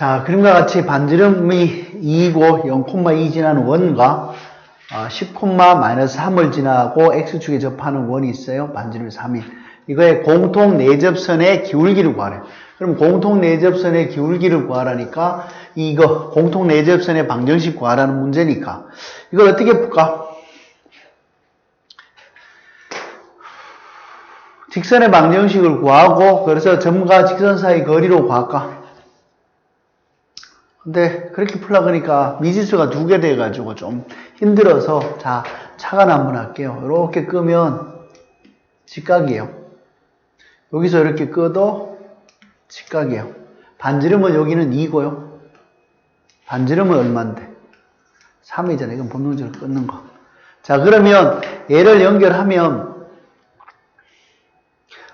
자, 그림과 같이 반지름이 2이고 0,2 지나는 원과 어, 10, 마이너스 3을 지나고 x축에 접하는 원이 있어요. 반지름이 3인. 이거의 공통 내접선의 기울기를 구하래요. 그럼 공통 내접선의 기울기를 구하라니까 이거 공통 내접선의 방정식 구하라는 문제니까 이걸 어떻게 풀까? 직선의 방정식을 구하고 그래서 점과 직선 사이 거리로 구할까? 근데 그렇게 풀라 그러니까 미지수가 두 개 돼가지고 좀 힘들어서 자 차관 한번 할게요. 이렇게 끄면 직각이에요. 여기서 이렇게 끄도 직각이에요. 반지름은 여기는 2고요. 반지름은 얼마인데? 3이잖아요. 이건 본능적으로 끊는 거. 자 그러면 얘를 연결하면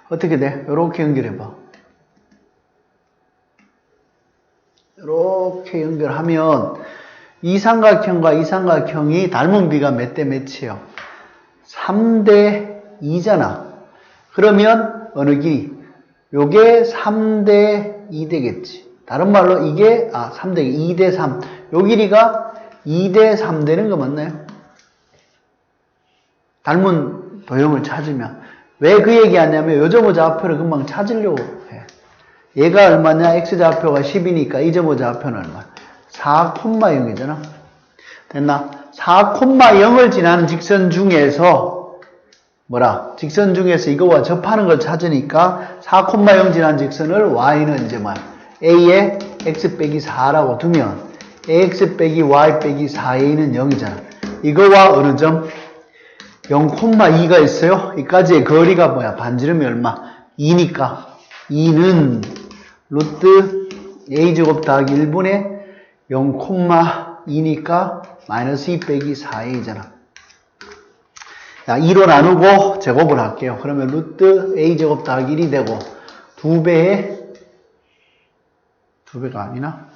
어떻게 돼? 이렇게 연결해봐. 이렇게 연결하면 이 삼각형과 이 삼각형이 닮은 비가 몇 대 몇이에요? 3대 2잖아. 그러면 어느 길이? 요게 3대 2 되겠지. 다른 말로 이게 아 3대 2, 2대 3. 요 길이가 2대 3 되는 거 맞나요? 닮은 도형을 찾으면 왜 그 얘기 하냐면 요점의 좌표를 금방 찾으려고 해. 얘가 얼마냐? x좌표가 10이니까 이 점의 좌표는 얼마? 4,0이잖아. 됐나? 4,0을 지난 직선 중에서 뭐라? 직선 중에서 이거와 접하는 걸 찾으니까 4,0 지난 직선을 y는 이제 뭐야? a에 x 빼기 4라고 두면 ax 빼기 y 빼기 4a는 0이잖아. 이거와 어느 점? 0,2가 있어요. 이까지의 거리가 뭐야? 반지름이 얼마? 2니까 2는 루트 a제곱 더하기 1분의 0,2니까 마이너스 2 빼기 4a잖아. 자, 2로 나누고 제곱을 할게요. 그러면 루트 a제곱 더하기 1이 되고 2배에 2배가 아니나?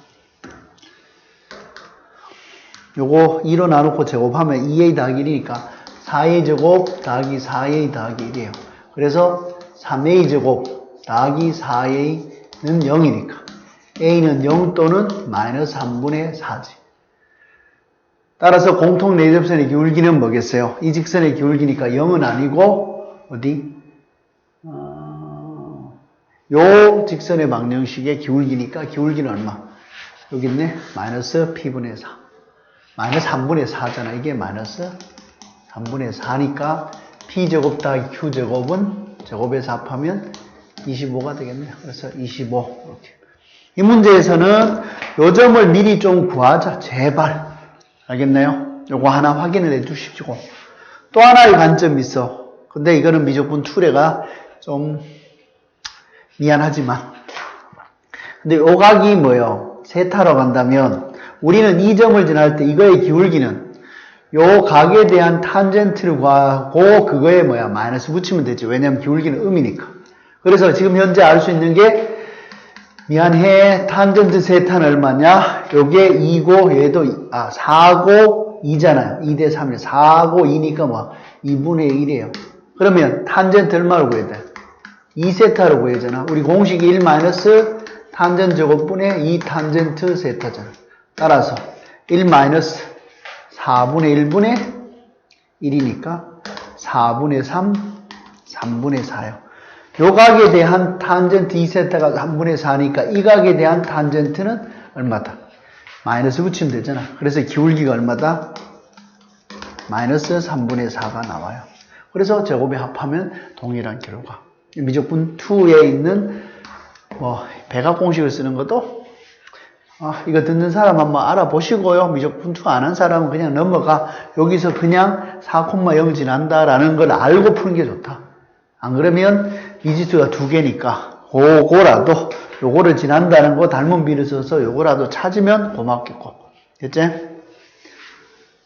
요거 2로 나누고 제곱하면 2a 더하기 1이니까 4a 제곱 더하기 4a 더하기 1이에요. 그래서 3a 제곱 더하기 4a 는 0이니까 a는 0 또는 마이너스 3분의 4지. 따라서 공통 내접선의 기울기는 뭐겠어요? 이 직선의 기울기니까 0은 아니고 어디? 어... 요 직선의 방정식의 기울기니까 기울기는 얼마? 여기 있네. 마이너스 p분의 4. 마이너스 3분의 4잖아. 이게 마이너스 3분의 4니까 p제곱 더하기 q제곱은 제곱에서 합하면 25가 되겠네요. 그래서 25 이렇게. 이 문제에서는 요 점을 미리 좀 구하자. 제발. 알겠나요? 요거 하나 확인을 해 주십시오. 또 하나의 관점이 있어. 근데 이거는 미적분 투례가 좀 미안하지만. 근데 오각이 뭐요? 세타로 간다면 우리는 이 점을 지날 때 이거의 기울기는 요 각에 대한 탄젠트를 구하고 그거에 뭐야? 마이너스 붙이면 되지. 왜냐면 기울기는 음이니까. 그래서 지금 현재 알 수 있는 게 미안해. 탄젠트 세타는 얼마냐? 요게 2고 얘도 아 4고 2잖아요. 2 대 3이에요. 4고 2니까 뭐 2분의 1이에요. 그러면 탄젠트 얼마로 구해야 돼? 2세타로 구해야잖아. 우리 공식이 1 마이너스 탄젠트 제곱분의 2 탄젠트 세타잖아. 따라서 1 마이너스 4분의 1분의 1이니까 4분의 3, 3분의 4요. 요 각에 대한 탄젠트 2세타가 3분의 4니까 이 각에 대한 탄젠트는 얼마다? 마이너스 붙이면 되잖아. 그래서 기울기가 얼마다? 마이너스 3분의 4가 나와요. 그래서 제곱에 합하면 동일한 결과. 미적분 2에 있는 뭐 배각 공식을 쓰는 것도 아, 이거 듣는 사람 한번 알아보시고요. 미적분 2 안 한 사람은 그냥 넘어가. 여기서 그냥 4,0 지난다라는 걸 알고 푸는 게 좋다. 안 그러면 미지수가 두 개니까 그거라도 요거를 지난다는 거 닮은 비를 써서 요거라도 찾으면 고맙겠고. 됐지?